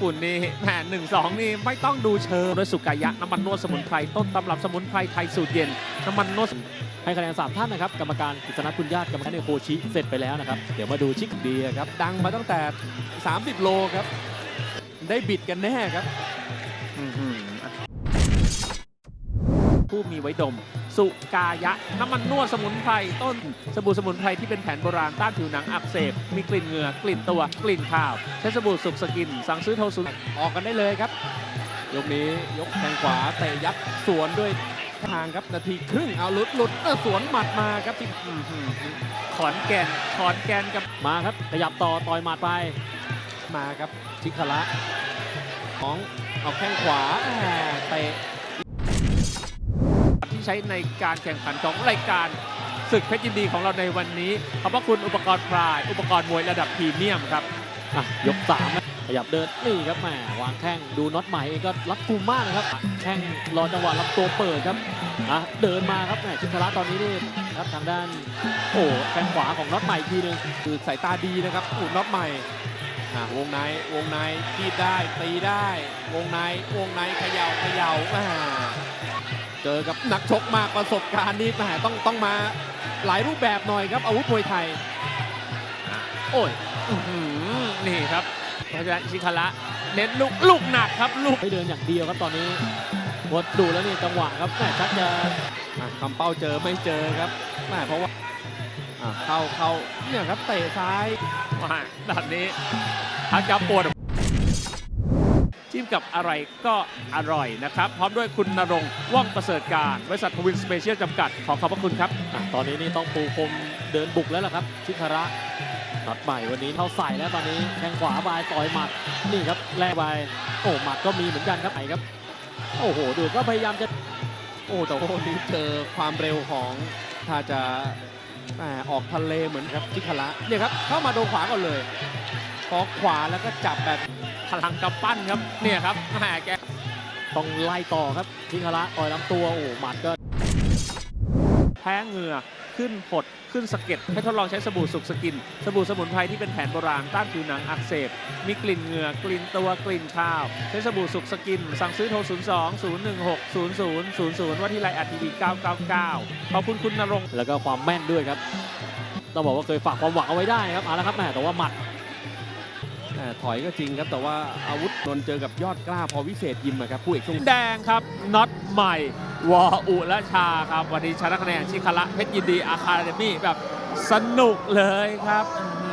ปุ่นนี่แหมหนึ่งสองนี่ไม่ต้องดูเชิงด้วยสุกายะน้ำมันนวดสมุนไพรต้นตำรับสมุนไพรไทยสูตรเย็นน้ำมันนวดให้คะแนนสามท่านนะครับกรรมการกฤษณะคุณญาติกรรมการในโคชิเสร็จไปแล้วนะครับเดี๋ยวมาดูชิคดีอะครับ ดังมาตั้งแต่ 30 โลครับ ได้บิดกันแน่ครับผู้มีไว้ดม สุกายะ น้ำมันนวดสมุนไพรต้นสบู่สมุนไพรที่เป็นแผนโบราณต้านผิวหนังอักเสบ มีกลิ่นเหงื่อกลิ่นตัวกลิ่นข้าว ใช้สบู่สุกสกิน สั่งซื้อโทรศูนย์ออกกันได้เลยครับ ยกนี้ยกแทงขวาเตะยัดสวนด้วยทางครับนาทีครึ่งเอาหลุดหลุดเออสวนหมัดมาครับที่ขอนแก่นขอนแก่นกับมาครับ ขยับต่อต่อยหมัดไปมาครับชิคาระของเอาแข้งขวาแหม่เตะ ที่ใช้ในการแข่งขันของรายการศึกเพชรยินดีของเราในวันนี้ ขอบพระคุณอุปกรณ์พราย อุปกรณ์มวยระดับพรีเมียมครับอะยกสามนะขยับเดินนี่ครับแหมวางแข้งดูน็อตใหม่เองก็รัดกุมมากนะครับ แข้งรอจังหวะลำตัวเปิดครับอะเดินมาครับแหมชิคาระตอนนี้นี่ครับทางด้านโอ้แข้งขวาของน็อตใหม่อีกทีหนึงคือสายตาดีนะครับอุดน็อตใหม่อะวงในวงในคีบได้ตีได้ วงในวงในเขย่าเขย่าแหม่ เจอกับนักชกมากประสบการณ์นี่แหมต้องต้องมาหลายรูปแบบหน่อยครับอาวุธมวยไทย โอ้ยอื้อหือนี่ครับ เพราะฉะนั้นชิคาระเน้นลูกลูกหนักครับลูก ไม่เดินอย่างเดียวครับตอนนี้วดดูแล้วนี่จังหวะครับแหมชักจะอะคำเป้าเจอไม่เจอครับแหม่เพราะว่าอะเข้าเข้าเนี่ยครับเตะซ้าย มาแบบนี้อาจะปวด จิ้มกับอะไรก็อร่อยนะครับ พร้อมด้วยคุณนรงค์ว่องประเสริฐการบริษัททวินสเปเชียลจำกัด ขอขอบพระคุณครับ อะตอนนี้นี่ต้องปูพรมเดินบุกแล้วล่ะครับ ชิคาระน็อตใหม่วันนี้เข้าใส่แล้วตอนนี้แข้งขวาบายต่อยหมัดนี่ครับแลกไปโอ้หมัดก็มีเหมือนกันครับไหนครับ โอ้โหดูก็พยายามจะโอ้แต่ว่าวันนี้เจอความเร็วของถ้าจะแหม่ออกทะเลเหมือนครับชิคาระเนี่ยครับเข้ามาโดนขวาก่อนเลยพอขวาแล้วก็จับแบบ พลังกำปั้นครับเนี่ยครับแหมแกต้องไล่ต่อครับชิคาระต่อยลำตัวโอ้หมัดก็แพ้เหงื่อขึ้นผดขึ้นสะเก็ดให้ทดลองใช้สบู่สุกสกิน สบู่สมุนไพรที่เป็นแผนโบราณต้านผิวหนังอักเสบ มีกลิ่นเหงื่อกลิ่นตัวกลิ่นข้าว ใช้สบู่สุกสกิน สั่งซื้อโทร 02 016 0000 ว่าที่ไลน์อัทีวี999 ขอบคุณคุณนรงแล้วก็ความแม่นด้วยครับ ต้องบอกว่าเคยฝากความหวังเอาไว้ได้ครับเอาละครับแหมแต่ว่าหมัด ถอยก็จริงครับ แต่ว่าอาวุธนนเจอกับยอดกล้าพอวิเศษยิมครับผู้เอกช่วงแดงครับน็อตใหม่ วออุละชาครับ วันนี้ชนะคะแนนชิคาระเพชรยินดีอาคาเดมี่แบบสนุกเลยครับ